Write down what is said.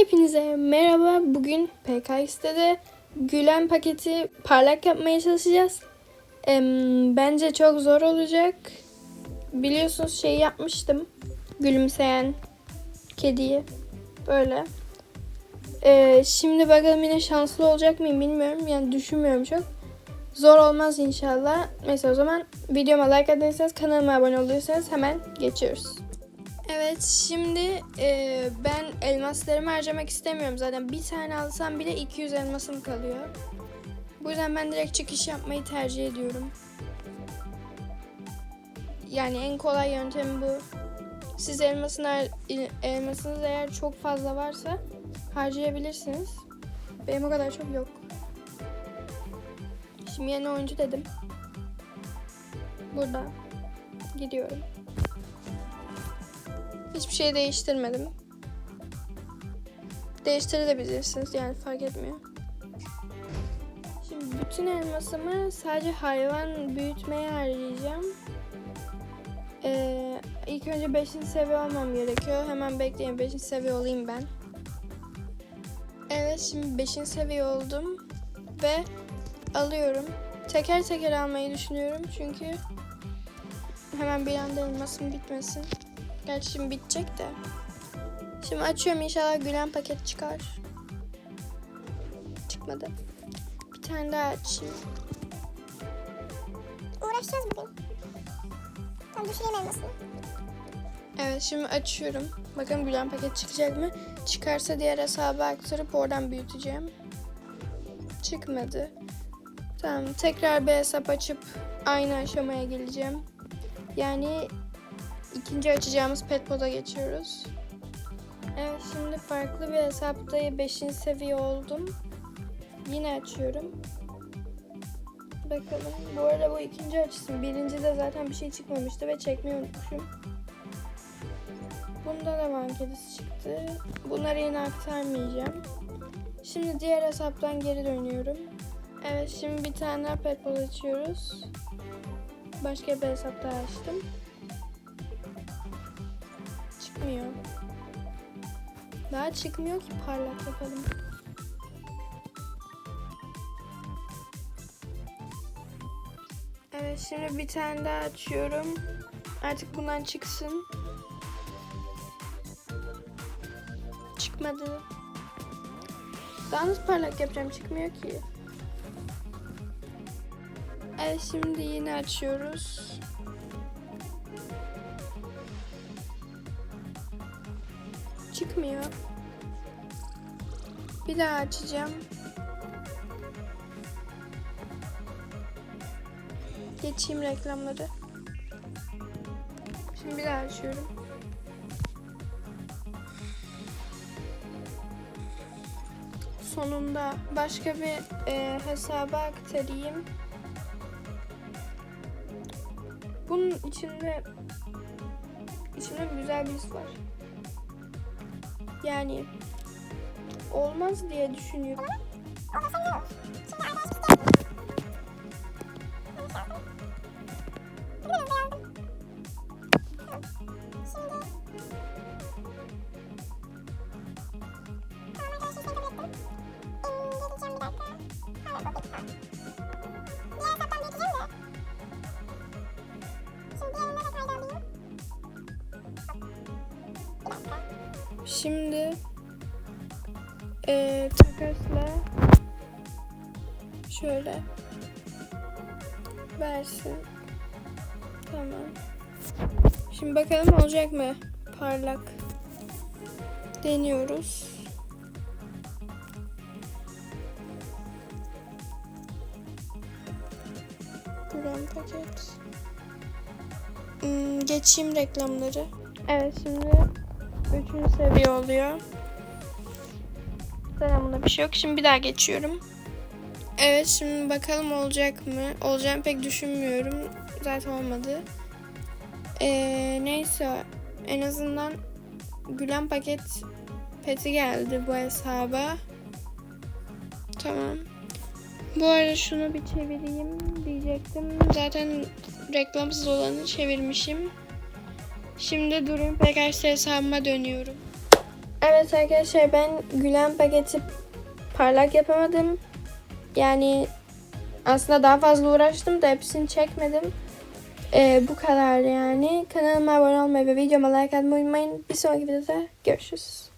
Hepinize merhaba. Bugün PKX'de de Gülen paketi parlak yapmaya çalışacağız. Em, bence çok zor olacak. Biliyorsunuz şey yapmıştım. Gülümseyen kediyi. Böyle. Ee, şimdi bakalım yine şanslı olacak mıyım bilmiyorum. Yani düşünmüyorum çok. Zor olmaz inşallah. Mesela o zaman videoma like atırsanız kanalıma abone olursanız hemen geçiyoruz. Evet şimdi e, ben elmaslarımı harcamak istemiyorum. Zaten bir tane alsam bile 200 elmasım kalıyor. Bu yüzden ben direkt çıkış yapmayı tercih ediyorum. Yani en kolay yöntem bu. Siz elmasın, elmasınız eğer çok fazla varsa harcayabilirsiniz. Benim o kadar çok yok. Şimdi yeni oyuncu dedim. Burada. Gidiyorum. Hiçbir şey değiştirmedim. Değiştirebilirsiniz yani fark etmiyor. Şimdi bütün elmasımı sadece hayvan büyütmeye harcayacağım. Ee, ilk önce 5. seviye olmam gerekiyor. Hemen bekleyin 5. seviye olayım ben. Evet şimdi 5. seviye oldum. Ve alıyorum. Teker teker almayı düşünüyorum çünkü hemen bir anda elmasım bitmesin. Gerçi şimdi bitecek de. Şimdi açıyorum inşallah gülen paket çıkar. Çıkmadı. Bir tane daha açayım. Uğraşacağız bugün. Tam düşüreyim elmasını. Evet şimdi açıyorum. Bakalım gülen paket çıkacak mı? Çıkarsa diğer hesaba aktarıp oradan büyüteceğim. Çıkmadı. Tamam tekrar bir hesap açıp aynı aşamaya geleceğim. Yani ikinci açacağımız petpod'a geçiyoruz. Evet şimdi farklı bir hesapta 5. seviye oldum. Yine açıyorum. Bakalım. Bu arada bu ikinci açısım. Birinci de zaten bir şey çıkmamıştı ve çekmeyi unutmuşum. Bunda da van çıktı. Bunları yine aktarmayacağım. Şimdi diğer hesaptan geri dönüyorum. Evet şimdi bir tane petpod açıyoruz. Başka bir hesap daha açtım. Çıkmıyor. Daha çıkmıyor ki parlak yapalım. Evet şimdi bir tane daha açıyorum. Artık bundan çıksın. Çıkmadı. Daha nasıl parlak yapacağım çıkmıyor ki. Evet şimdi yine açıyoruz. Çıkmıyor. Bir daha açacağım. Geçeyim reklamları. Şimdi bir daha açıyorum. Sonunda başka bir e, hesaba aktarayım. Bunun içinde içinde güzel bir his var. Yani olmaz diye düşünüyorum. Olmasa ne olur? Şimdi arkadaşlar Şimdi e, takasla şöyle versin. Tamam. Şimdi bakalım olacak mı? Parlak. Deniyoruz. Buram paket. Hmm, geçeyim reklamları. Evet şimdi Üçüncü seviye oluyor. Zaten bunda bir şey yok. Şimdi bir daha geçiyorum. Evet şimdi bakalım olacak mı? Olacağını pek düşünmüyorum. Zaten olmadı. Ee, neyse en azından Gülen paket peti geldi bu hesaba. Tamam. Bu arada şunu bir çevireyim diyecektim. Zaten reklamsız olanı çevirmişim. Şimdi durayım Pegasus hesabıma dönüyorum. Evet arkadaşlar ben gülen paketi parlak yapamadım. Yani aslında daha fazla uğraştım da hepsini çekmedim. Ee, bu kadar yani. Kanalıma abone olmayı ve videoma like atmayı unutmayın. Bir sonraki videoda görüşürüz.